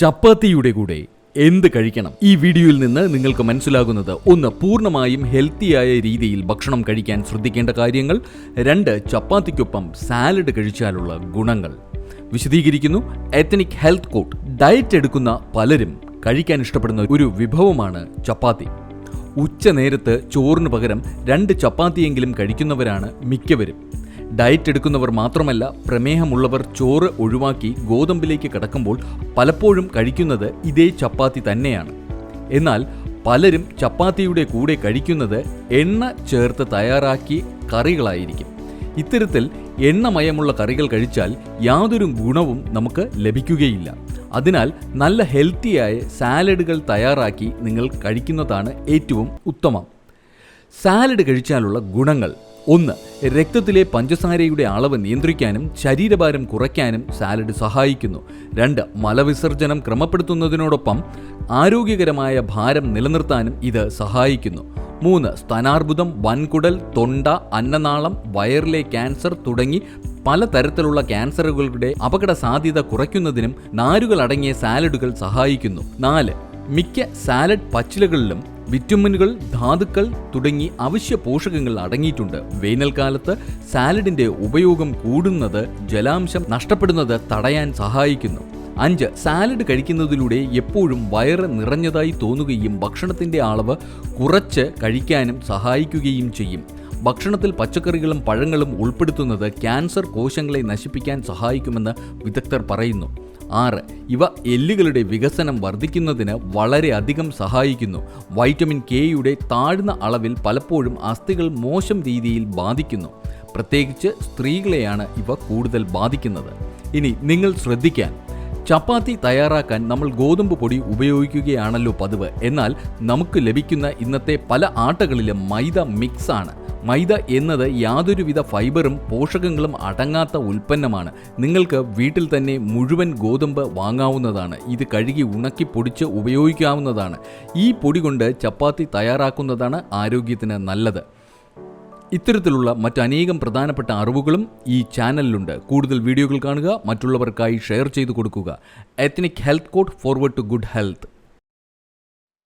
ചപ്പാത്തിയുടെ കൂടെ എന്ത് കഴിക്കണം? ഈ വീഡിയോയിൽ നിന്ന് നിങ്ങൾക്ക് മനസ്സിലാകുന്നത് ഒന്ന് പൂർണമായും ഹെൽത്തിയായ രീതിയിൽ ഭക്ഷണം കഴിക്കാൻ ശ്രദ്ധിക്കേണ്ട കാര്യങ്ങൾ. രണ്ട് ചപ്പാത്തിക്കൊപ്പം സാലഡ് കഴിച്ചാലുള്ള ഗുണങ്ങൾ. വിശദീകരിക്കുന്നു എത്തനിക് ഹെൽത്ത് കോട്ട് ഡയറ്റ് എടുക്കുന്ന പലരും കഴിക്കാൻ ഇഷ്ടപ്പെടുന്ന ഒരു വിഭവമാണ് ചപ്പാത്തി. ഉച്ച നേരത്ത് ചോറിന് പകരം രണ്ട് ചപ്പാത്തിയെങ്കിലും കഴിക്കുന്നവരാണ് മിക്കവരും. ഡയറ്റ് എടുക്കുന്നവർ മാത്രമല്ല പ്രമേഹമുള്ളവർ ചോറ് ഒഴിവാക്കി ഗോതമ്പിലേക്ക് കടക്കുമ്പോൾ പലപ്പോഴും കഴിക്കുന്നത് ഇതേ ചപ്പാത്തി തന്നെയാണ്. എന്നാൽ പലരും ചപ്പാത്തിയുടെ കൂടെ കഴിക്കുന്നത് എണ്ണ ചേർത്ത് തയ്യാറാക്കി കറികളായിരിക്കും. ഇത്തരത്തിൽ എണ്ണമയമുള്ള കറികൾ കഴിച്ചാൽ യാതൊരു ഗുണവും നമുക്ക് ലഭിക്കുകയില്ല. അതിനാൽ നല്ല ഹെൽത്തിയായ സാലഡുകൾ തയ്യാറാക്കി നിങ്ങൾ കഴിക്കുന്നതാണ് ഏറ്റവും ഉത്തമം. സാലഡ് കഴിച്ചാലുള്ള ഗുണങ്ങൾ. ഒന്ന് രക്തത്തിലെ പഞ്ചസാരയുടെ അളവ് നിയന്ത്രിക്കാനും ശരീരഭാരം കുറയ്ക്കാനും സാലഡ് സഹായിക്കുന്നു. രണ്ട് മലവിസർജനം ക്രമപ്പെടുത്തുന്നതിനോടൊപ്പം ആരോഗ്യകരമായ ഭാരം നിലനിർത്താനും ഇത് സഹായിക്കുന്നു. മൂന്ന് സ്തനാർബുദം വൻകുടൽ തൊണ്ട അന്നനാളം വയറിലെ ക്യാൻസർ തുടങ്ങി പലതരത്തിലുള്ള ക്യാൻസറുകളുടെ അപകട സാധ്യത കുറയ്ക്കുന്നതിനും നാരുകൾ അടങ്ങിയ സാലഡുകൾ സഹായിക്കുന്നു. നാല് മിക്ക സാലഡ് പച്ചിലകളിലും വിറ്റമിനുകൾ ധാതുക്കൾ തുടങ്ങി അവശ്യ പോഷകങ്ങൾ അടങ്ങിയിട്ടുണ്ട്. വേനൽക്കാലത്ത് സാലഡിന്റെ ഉപയോഗം കൂടുന്നത് ജലാംശം നഷ്ടപ്പെടുന്നത് തടയാൻ സഹായിക്കുന്നു. അഞ്ച് സാലഡ് കഴിക്കുന്നതിലൂടെ എപ്പോഴും വയറ് നിറഞ്ഞതായി തോന്നുകയും ഭക്ഷണത്തിന്റെ അളവ് കുറച്ച് കഴിക്കാനും സഹായിക്കുകയും ചെയ്യും. ഭക്ഷണത്തിൽ പച്ചക്കറികളും പഴങ്ങളും ഉൾപ്പെടുത്തുന്നത് ക്യാൻസർ കോശങ്ങളെ നശിപ്പിക്കാൻ സഹായിക്കുമെന്ന് വിദഗ്ധർ പറയുന്നു. ആറ്. ഇവ എല്ലുകളുടെ വികസനം വർദ്ധിക്കുന്നതിന് വളരെയധികം സഹായിക്കുന്നു. വൈറ്റമിൻ കെയുടെ താഴ്ന്ന അളവിൽ പലപ്പോഴും അസ്ഥികൾ മോശം രീതിയിൽ ബാധിക്കുന്നു. പ്രത്യേകിച്ച് സ്ത്രീകളെയാണ് ഇവ കൂടുതൽ ബാധിക്കുന്നത്. ഇനി നിങ്ങൾ ശ്രദ്ധിക്കാൻ. ചപ്പാത്തി തയ്യാറാക്കാൻ നമ്മൾ ഗോതമ്പ് പൊടി ഉപയോഗിക്കുകയാണല്ലോ പതിവ്. എന്നാൽ നമുക്ക് ലഭിക്കുന്ന ഇന്നത്തെ പല ആട്ടകളിലും മൈദ മിക്സ് ആണ്. മൈദ എന്നത് യാതൊരുവിധ ഫൈബറും പോഷകങ്ങളും അടങ്ങാത്ത ഉൽപ്പന്നമാണ്. നിങ്ങൾക്ക് വീട്ടിൽ തന്നെ മുഴുവൻ ഗോതമ്പ് വാങ്ങാവുന്നതാണ്. ഇത് കഴുകി ഉണക്കി പൊടിച്ച് ഉപയോഗിക്കാവുന്നതാണ്. ഈ പൊടി കൊണ്ട് ചപ്പാത്തി തയ്യാറാക്കുന്നതാണ് ആരോഗ്യത്തിന് നല്ലത്. ഇത്തരത്തിലുള്ള മറ്റനേകം പ്രധാനപ്പെട്ട അറിവുകളും ഈ ചാനലിലുണ്ട്. കൂടുതൽ വീഡിയോകൾ കാണുക മറ്റുള്ളവർക്കായി ഷെയർ ചെയ്തു കൊടുക്കുക. Ethnic health code forward to good health